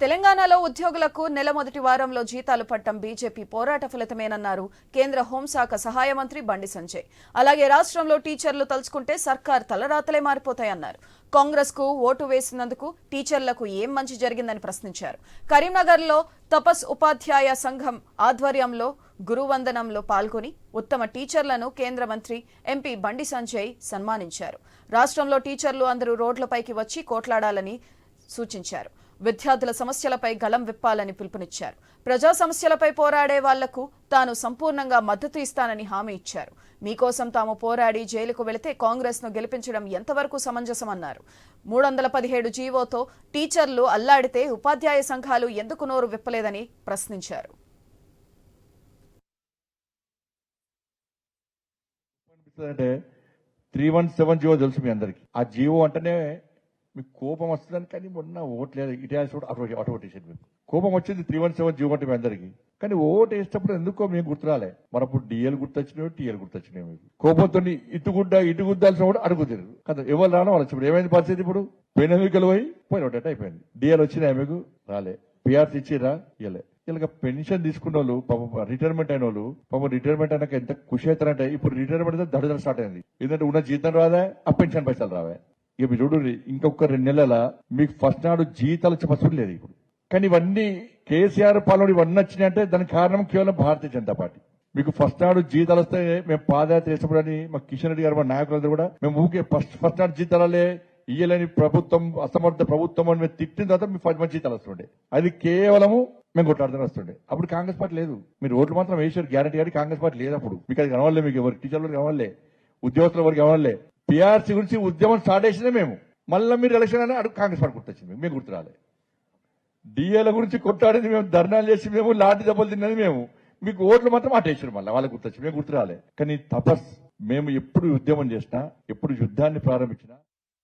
తెలంగాణలో ఉద్యోగులకు నెల మొదటి వారంలో జీతాలు పట్టం బీజేపీ పోరాట ఫలితమేనన్నారు కేంద్ర హోంశాఖ సహాయ మంత్రి బండి సంజయ్. అలాగే రాష్ట్రంలో టీచర్లు తలుచుకుంటే సర్కార్ తలరాతలే మారిపోతాయన్నారు. కాంగ్రెస్కు ఓటు వేసినందుకు టీచర్లకు ఏం మంచి జరిగిందని ప్రశ్నించారు. కరీంనగర్లో తపస్ ఉపాధ్యాయ సంఘం ఆధ్వర్యంలో గురువందనంలో పాల్గొని ఉత్తమ టీచర్లను కేంద్ర మంత్రి ఎంపీ బండి సంజయ్ సన్మానించారు. రాష్ట్రంలో టీచర్లు అందరూ రోడ్లపైకి వచ్చి కోట్లాడాలని సూచించారు. విద్యార్థుల సమస్యలపై గలం విప్పాలని పిలుపునిచ్చారు. ప్రజా సమస్యలపై పోరాడే వాళ్ళకు తాను సంపూర్ణంగా మద్దతు ఇస్తానని హామీ ఇచ్చారు. మీకోసం తాము పోరాడి జైలుకు వెళితే కాంగ్రెస్ను గెలిపించడం ఎంతవరకు సమంజసమన్నారు. మూడు వందల పదిహేడు జీవోతో టీచర్లు అల్లాడితే ఉపాధ్యాయ సంఘాలు ఎందుకు నోరు విప్పలేదని ప్రశ్నించారు. అంటే త్రీ వన్ సెవెన్ జీవో తెలుసు మీ అందరికి. ఆ జీవో అంటేనే మీకు కోపం వస్తుందని కానీ మొన్న ఓట్లేదు ఇటు కూడా అటు అటు ఓటేసాడు మేము కోపం వచ్చింది త్రీ వన్ సెవెన్ జీవో అంటే మీ అందరికి. కానీ ఓటు వేసేటప్పుడు ఎందుకో మేము గుర్తురాలే. మరి అప్పుడు డిఎల్ గుర్తొచ్చినాయి టీఎల్ గుర్తొచ్చినాయి మీకు. కోపంతో ఇటు గుడ్డ ఇటు గుద్దాల్సిన కూడా అడుగుతారు కదా ఎవరు రానో వాళ్ళు ఇప్పుడు ఏమైంది పరిస్థితి ఇప్పుడు? పోయిన ఎన్నికలు పోయి పోయిన ఒకటి అయిపోయింది. డిఎల్ వచ్చినాయి మీకు? రాలే. పిఆర్సీ ఇచ్చిరా? ఇవ్వలే ఇలా పెన్షన్ తీసుకున్న వాళ్ళు పాపం రిటైర్మెంట్ అయిన వాళ్ళు పాపం రిటైర్మెంట్ అయినాక ఎంత ఖుషి అవుతారంటే ఇప్పుడు రిటైర్మెంట్ అయితే దడదడ స్టార్ట్ అయింది. ఎందుకంటే ఉన్న జీతం రాదా? ఆ పెన్షన్ పైసలు రావే. ఇక మీరు చూడు ఇంకొక రెండు నెలల మీకు ఫస్ట్ నాడు జీతాలు వచ్చే లేదు ఇప్పుడు. కానీ ఇవన్నీ కేసీఆర్ పాలన ఇవన్నీ వచ్చినాయి అంటే దానికి కారణం కేవలం భారతీయ జనతా పార్టీ. మీకు ఫస్ట్ నాడు జీతాలు వస్తే మేము పాదయాత్ర చేసినప్పుడు అని మా కిషన్ రెడ్డి గారు మా నాయకులందరూ కూడా మేము ఊకే ఫస్ట్ ఫస్ట్ నాడు జీతాలే ఇయ్యలేని ప్రభుత్వం అసమర్థ ప్రభుత్వం అని మేము తిట్టిన తర్వాత మీ ఫస్ట్ మంచి జీతాలు వస్తుండే. అది కేవలము మేము కొట్లాడుతూనే వస్తుండే. అప్పుడు కాంగ్రెస్ పార్టీ లేదు. మీరు ఓట్లు మాత్రం వేసారు గ్యారంటీ కానీ కాంగ్రెస్ పార్టీ లేదు అప్పుడు మీకు అది కనవాలే మీకు ఎవరు టీచర్లు కనవాలే ఉద్యోగస్తులు ఎవరికి కనవాలే పిఆర్సీ గురించి ఉద్యమం స్టార్ట్ చేసినా మేము. మళ్ళీ మీరు ఎలక్షన్ అని అడుగు కాంగ్రెస్ పార్టీ గుర్తొచ్చింది మేము మీకు గుర్తు రాలే. డిఏల గురించి కొట్టాడింది మేము ధర్నాలు చేసి మేము లాంటి దెబ్బలు తిన్నది మేము. మీకు ఓట్లు మాత్రం అటేసారు మళ్ళీ వాళ్ళకి గుర్తొచ్చి మేము గుర్తురాలే కానీ తపస్ మేము ఎప్పుడు ఉద్యమం చేసినా ఎప్పుడు యుద్ధాన్ని ప్రారంభించినా